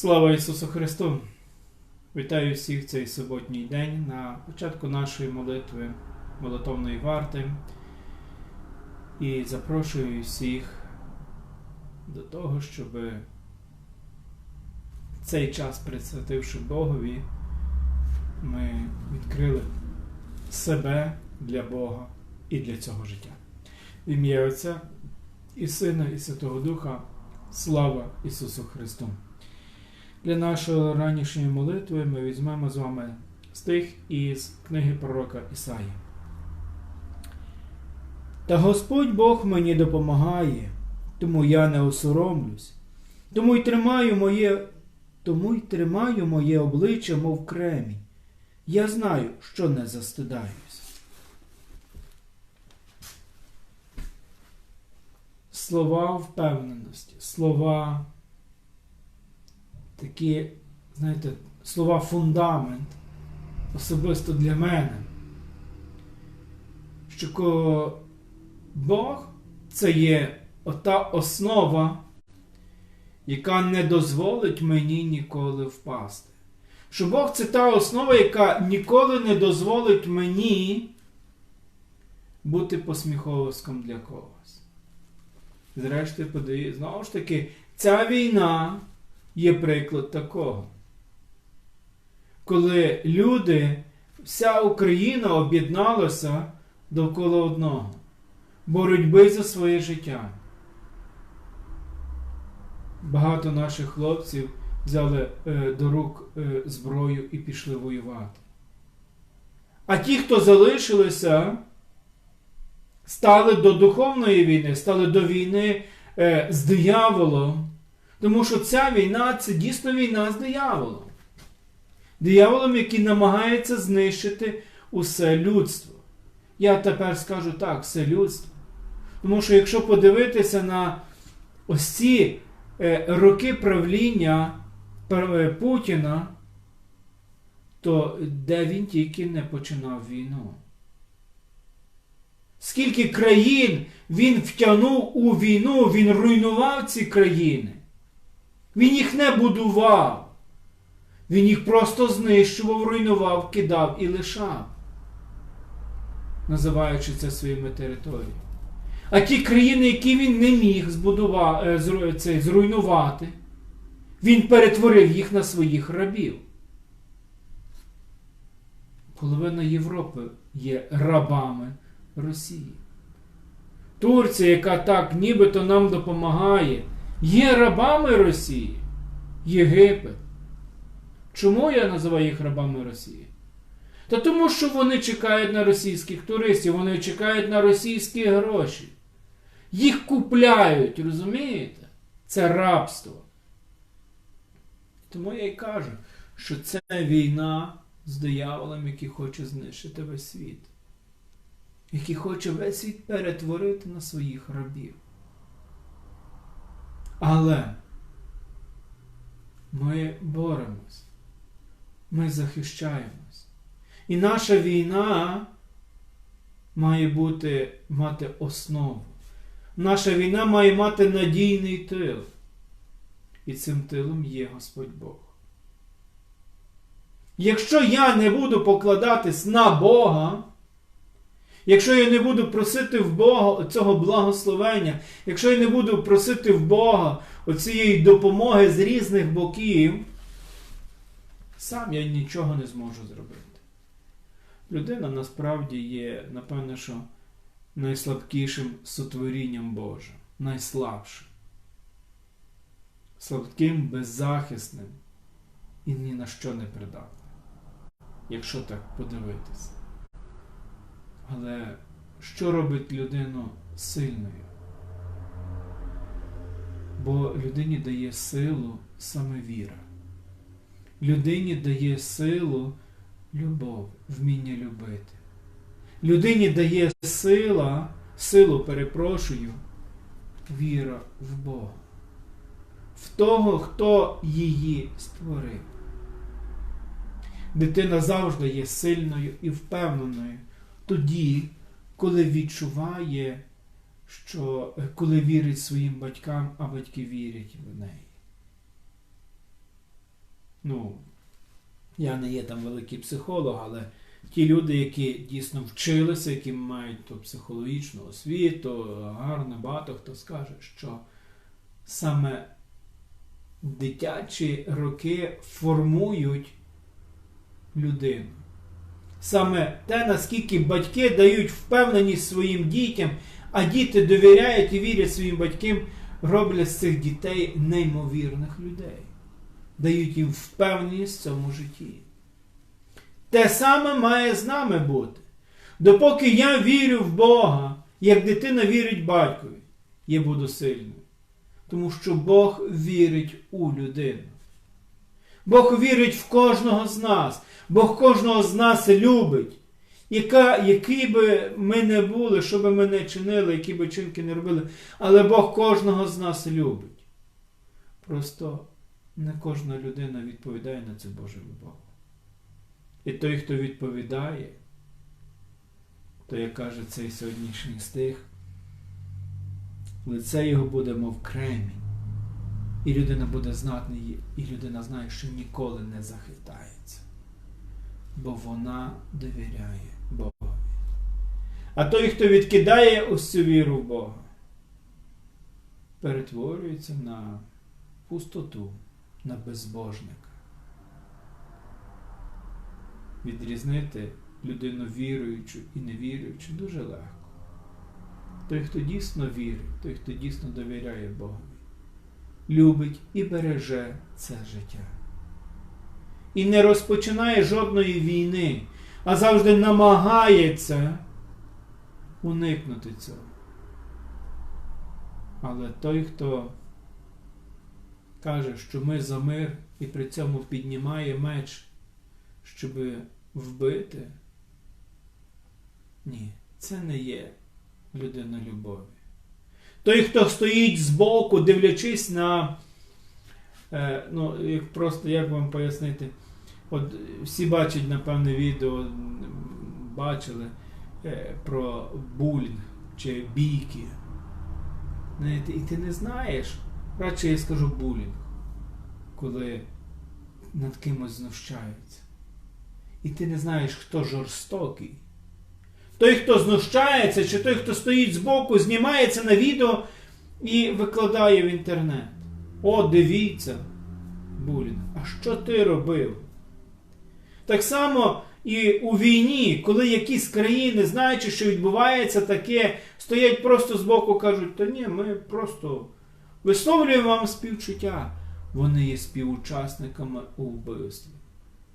Слава Ісусу Христу! Вітаю всіх в цей суботній день на початку нашої молитви, молитовної варти. І запрошую всіх до того, щоб цей час, присвятивши Богові, ми відкрили себе для Бога і для цього життя. В ім'я Отця і Сина, і Святого Духа. Слава Ісусу Христу! Для нашої ранішньої молитви ми візьмемо з вами стих із книги пророка Ісаї. Та Господь Бог мені допомагає, тому я не осоромлюсь, тому й тримаю моє, тому й тримаю моє обличчя, мов кремінь. Я знаю, що не застидаюсь. Слова впевненості, слова такі, знаєте, слова фундамент особисто для мене. Що Бог це є ота основа, яка не дозволить мені ніколи впасти. Що Бог це та основа, яка ніколи не дозволить мені бути посміховиськом для когось. Зрештою, подивіться, знову ж таки, ця війна є приклад такого. Коли люди, вся Україна об'єдналася довкола одного боротьби за своє життя. Багато наших хлопців взяли е, до рук е, зброю і пішли воювати. А ті, хто залишилися, стали до духовної війни, стали до війни е, з дияволом. Тому що ця війна це дійсно війна з дияволом. Дияволом, який намагається знищити усе людство. Я тепер скажу так, все людство. Тому що якщо подивитися на ось ці е, роки правління е, Путіна, то де він тільки не починав війну? Скільки країн він втягнув у війну, він руйнував ці країни. Він їх не будував. Він їх просто знищував, руйнував, кидав і лишав, називаючи це своїми територіями. А ті країни, які він не міг збудувати, це, зруйнувати, він перетворив їх на своїх рабів. Половина Європи є рабами Росії. Турція, яка так нібито нам допомагає, є рабами Росії. Єгипет. Чому я називаю їх рабами Росії? Та тому, що вони чекають на російських туристів, вони чекають на російські гроші. Їх купляють, розумієте? Це рабство. Тому я й кажу, що це війна з дияволом, який хоче знищити весь світ, який хоче весь світ перетворити на своїх рабів. Але ми боремось, ми захищаємось. І наша війна має бути, мати основу. Наша війна має мати надійний тил. І цим тилом є Господь Бог. Якщо я не буду покладатись на Бога, якщо я не буду просити в Бога цього благословення, якщо я не буду просити в Бога оцієї допомоги з різних боків, сам я нічого не зможу зробити. Людина насправді є, напевно, що найслабкішим сотворінням Божим, найслабшим, слабким, беззахисним і ні на що не придатним, якщо так подивитися. Але що робить людину сильною? Бо людині дає силу саме віра. Людині дає силу любов, вміння любити. Людині дає сила, силу, перепрошую, віра в Бога, в того, хто її створив. Дитина завжди є сильною і впевненою тоді, коли відчуває, що коли вірить своїм батькам, а батьки вірять в неї. ну, я не є там великий психолог, але ті люди, які дійсно вчилися, які мають ту психологічну освіту, гарно багато хто скаже, що саме дитячі роки формують людину. Саме те, наскільки батьки дають впевненість своїм дітям, а діти довіряють і вірять своїм батькам, роблять з цих дітей неймовірних людей, дають їм впевненість в цьому житті. Те саме має з нами бути. Допоки я вірю в Бога, як дитина вірить батькові, я буду сильним. Тому що Бог вірить у людину. Бог вірить в кожного з нас. Бог кожного з нас любить. Яка, Які би ми не були, що би ми не чинили, які би чинки не робили, але Бог кожного з нас любить. Просто не кожна людина відповідає на цю Божу любов. І той, хто відповідає, то, як каже цей сьогоднішній стих, лице його буде, мов кремінь. І людина буде знатна, і людина знає, що ніколи не захитається. Бо вона довіряє Богові. А той, хто відкидає цю віру в Бога, перетворюється на пустоту, на безбожника. Відрізнити людину віруючу і невіруючу дуже легко. Той, хто дійсно вірить, той, хто дійсно довіряє Богові, любить і береже це життя. І не розпочинає жодної війни, а завжди намагається уникнути цього. Але той, хто каже, що ми за мир і при цьому піднімає меч, щоб вбити, ні, це не є людина любові. Той, хто стоїть збоку, дивлячись на, е, ну, як просто як вам пояснити, от всі бачать, напевне, відео, бачили е, про булінг чи бійки. І ти не знаєш, радше я скажу булінг, коли над кимось знущаються. І ти не знаєш, хто жорстокий. Той, хто знущається, чи той, хто стоїть збоку, знімається на відео і викладає в інтернет. О, дивіться, Булін, а що ти робив? Так само і у війні, коли якісь країни, знаючи, що відбувається таке, стоять просто збоку кажуть, та ні, ми просто висловлюємо вам співчуття. Вони є співучасниками у вбивстві.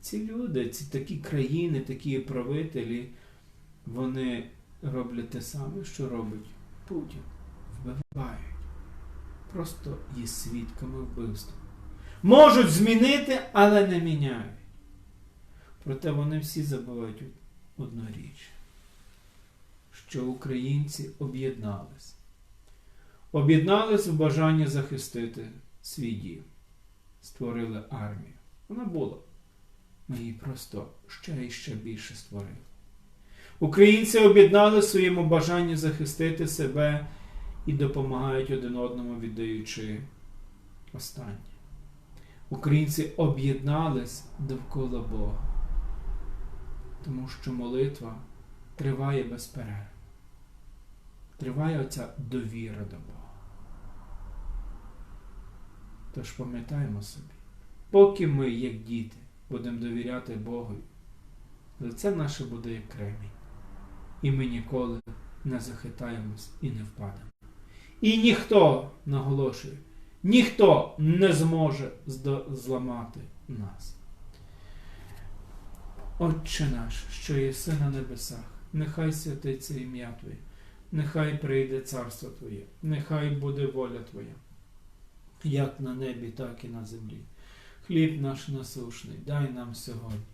Ці люди, ці такі країни, такі правителі вони роблять те саме, що робить Путін. Вбивають. Просто є свідками вбивства. Можуть змінити, але не міняють. Проте вони всі забувають одну річ, що українці об'єднались. Об'єднались в бажанні захистити свій дім. Створили армію. Вона була. Ми її просто ще і ще більше створили. Українці об'єднали в своєму бажанні захистити себе і допомагають один одному, віддаючи останнє. Українці об'єднались довкола Бога, тому що молитва триває без перерв. Триває оця довіра до Бога. Тож пам'ятаємо собі, поки ми, як діти, будемо довіряти Богу, лице наше буде як кремінь і ми ніколи не захитаємось і не впадемо. І ніхто, наголошує, ніхто не зможе зламати нас. Отче наш, що єси на небесах, нехай святиться ім'я Твоє, нехай прийде царство Твоє, нехай буде воля Твоя, як на небі, так і на землі. Хліб наш насушний, дай нам сьогодні.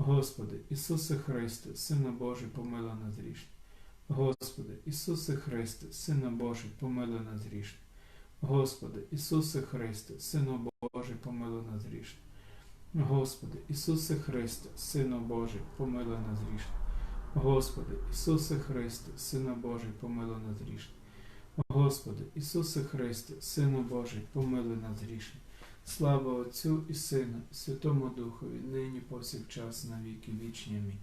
Господи, Ісусе Христе, Сина Божий, помилуй нас грішних. Господи, Ісусе Христе, Сина Божий, помилуй нас грішних. Господи, Ісусе Христе, Сину Божий, помилуй нас грішних. Господи, Ісусе Христе, Сину Божий, помилуй нас грішних. Господи, Ісусе Христе, Сину Божий, помилуй нас грішних. Господи, Ісусе Христе, Сину Божий, помилуй нас грішних. Слава Отцю і Сину, Святому Духові, нині повсякчас на віки вічні.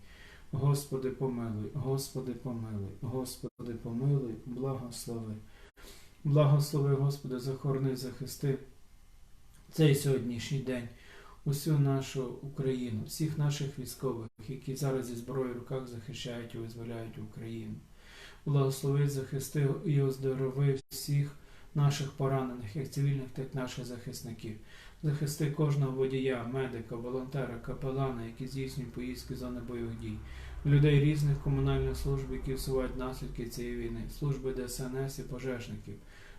Господи, помилуй, Господи, помилуй, Господи, помилуй, благослови. Благослови, Господи, захорони, захисти цей сьогоднішній день, усю нашу Україну, всіх наших військових, які зараз зі зброєю в руках захищають і визволяють Україну. Благослови, захисти і оздорови всіх наших поранених, як цивільних, так і наших захисників. Захисти кожного водія, медика, волонтера, капелана, які здійснюють поїздки зони бойових дій, людей різних комунальних служб, які всувають наслідки цієї війни, служби ДСНС і пожежників,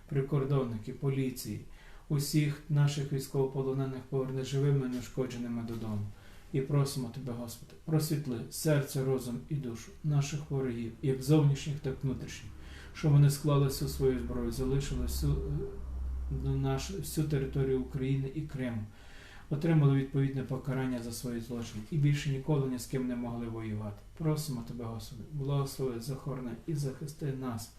прикордонників, поліції, усіх наших військовополонених поверни живими, неушкодженими додому. І просимо Тебе, Господи, просвітли серце, розум і душу наших ворогів, як зовнішніх, так і внутрішніх, щоб вони склали всю свою зброю, залишили всю, е, нашу, всю територію України і Криму, отримали відповідне покарання за свої злочини і більше ніколи ні з ким не могли воювати. Просимо Тебе, Господи, благослови, захорони і захисти нас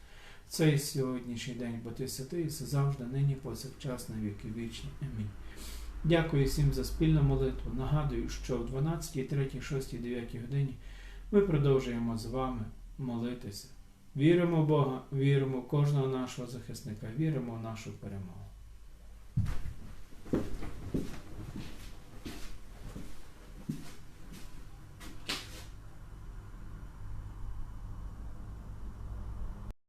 в цей сьогоднішній день, бо Ти святий і завжди, нині повсякчас на віки вічні. Амінь. Дякую всім за спільну молитву. Нагадую, що в 12, 3, 6, 9 годині ми продовжуємо з вами молитися. Віримо в Бога, віримо в кожного нашого захисника, віримо в нашу перемогу.